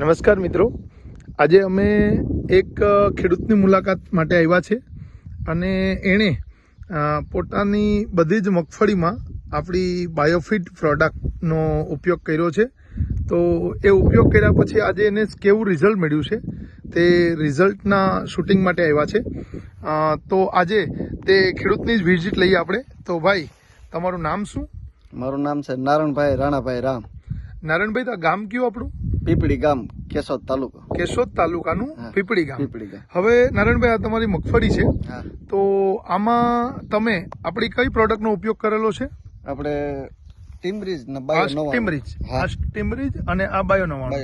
નમસ્કાર મિત્રો. આજે અમે એક ખેડૂતની મુલાકાત માટે આવ્યા છે અને એણે પોતાની બધી જ મગફળીમાં આપણી બાયોફિટ પ્રોડક્ટનો ઉપયોગ કર્યો છે. તો એ ઉપયોગ કર્યા પછી આજે એને કેવું રિઝલ્ટ મળ્યું છે તે રિઝલ્ટના શૂટિંગ માટે આવ્યા છે. તો આજે તે ખેડૂતની જ વિઝિટ લઈએ આપણે. તો ભાઈ તમારું નામ શું? મારું નામ છે નારણભાઈ રાણાભાઈ રામ. નારાયણભાઈ તો ગામ કયું આપણું? પીપળી ગામ કેશોદ તાલુકો. કેશોદ તાલુકાનું. પીપળી ગામ. પીપળી ગામ. હવે નારાયણભાઈ આ તમારી મગફળી છે. તો આમાં તમે આપણી કઈ પ્રોડક્ટનો ઉપયોગ કરેલો છે? આપણે ટીમરીજ ને બાયો હા. આ અને આ બાયો નવાણું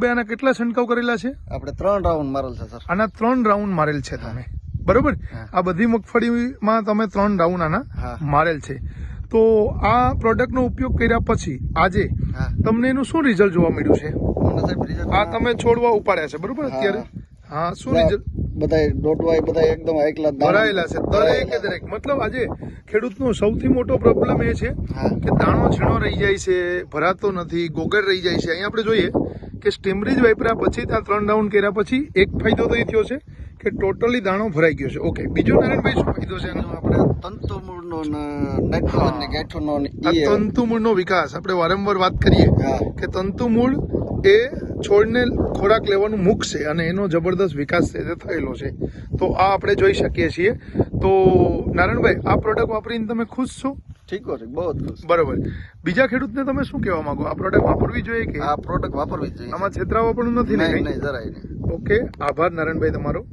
બાયો આના કેટલા છંટકાવ કરેલા છે? આપણે ત્રણ રાઉન્ડ મારેલ છે સર. આના ત્રણ રાઉન્ડ મારેલ છે તમે. બરોબર? આ બધી મગફળીમાં તમે ત્રણ રાઉન્ડ આના મારેલ છે. તો આ પ્રોડક્ટનો ઉપયોગ કર્યા પછી આજે તમને એનું શું રિઝલ્ટ જોવા મળ્યું છે? આ તમે છોડવા ઉપાડ્યા છે બરોબર અત્યારે? હા. શું રિઝલ્ટ બધાય દોટવાય બધાય એકદમ એકલા ભરાયેલા છે દરેકે દરેક. મતલબ આજે ખેડૂતનો સૌથી મોટો પ્રોબ્લેમ એ છે કે દાણો છીણો રહી જાય છે ભરાતો નથી ગોગર રહી જાય છે. અહીં આપણે જોઈએ કે સ્ટીમરીજ વાપર્યા પછી ત્યાં ત્રણ રાઉન્ડ કર્યા પછી એક ફાયદો તો એ થયો છે કે ટોટલી દાણો ભરાઈ ગયો છે. ઓકે બીજો નારાયણભાઈ શું કીધો છે? એનો આપણે તંતુમૂળનો નાઇટ્રોજન ગાંઠોનો ઈ તંતુમૂળનો વિકાસ. આપણે વારંવાર વાત કરીએ કે તંતુમૂળ એ છોડને ખોરાક લેવાનું મુખ છે અને એનો જબરદસ્ત વિકાસ છે થયેલો છે. તો આ આપણે જોઈ શકીએ છીએ. તો નારાયણભાઈ આ પ્રોડક્ટ વાપરીને તમે ખુશ છો? ઠીક છે બહુ ખુશ. બરોબર. બીજા ખેડૂતને તમે શું કહેવા માંગો? આ પ્રોડક્ટ વાપરવી જોઈએ કે? આ પ્રોડક્ટ વાપરવી જોઈએ. આમાં છેતરાવા પણ નથી ને? જરાય ઓકે આભાર નારાયણભાઈ તમારો.